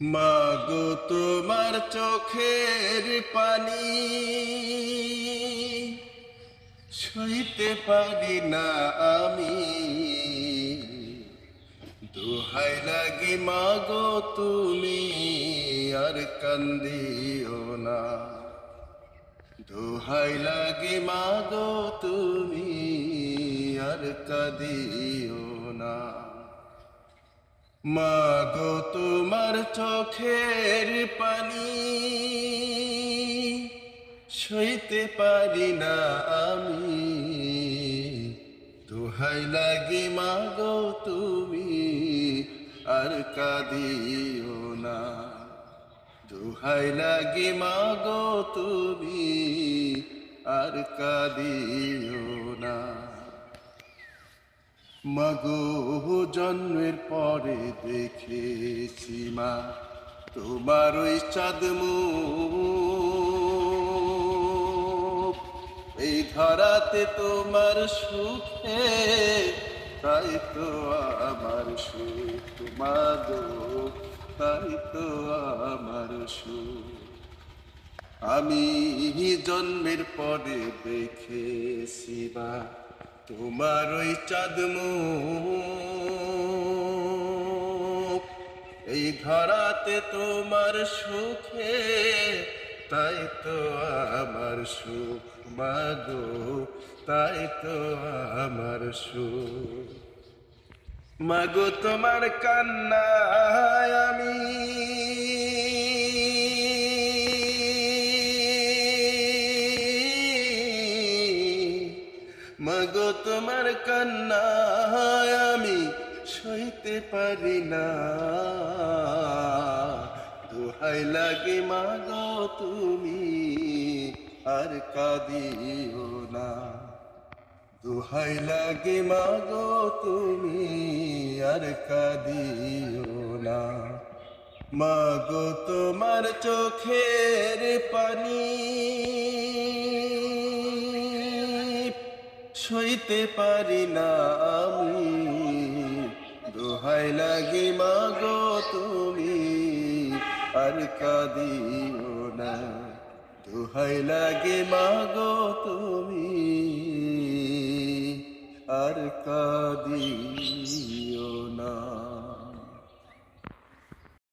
মাগো তোমার চোখের পানি, সইতে পারি না আমি। দোহাই লাগে মাগো তুমি, আর কান্দিও না। দোহাই লাগে মাগো তুমি, আর কাঁদিও না। মাগো তোমার চোখের পানি, সইতে পারি না আমি। দোহাই লাগে মাগো তুমি, আর কাঁদিও না। দোহাই লাগে মাগো তুমি, আর কাঁদিও না। মাগো, জন্মের পরে দেখেছি মা, তোমার ওই এই ধরাতে তোমার সুখে, তাই তো আমার সুখ, মাগো, তাই তো আমার সুখ। আমি জন্মের পরে দেখেছি বা তোমার ওই চাঁদ এই ধরাতে তোমার সুখে, তাই তো আমার সুখ মাগো, তাই তো আমার সুখ। মাগো তোমার কান্নায় আমি মাগো, তোমার কান্নায় আমি সইতে পারি না। দোহাই লাগে মাগো, তুমি আর কাঁদিও না। দোহাই লাগে মাগো, তুমি আর কাঁদিও না। মাগো, তোমার চোখের পানি সইতে পারি না আমি। দোহাই লাগে মাগো তুমি, আর কাঁদিও না। দোহাই লাগে মাগো তুমি, আর কাঁদিও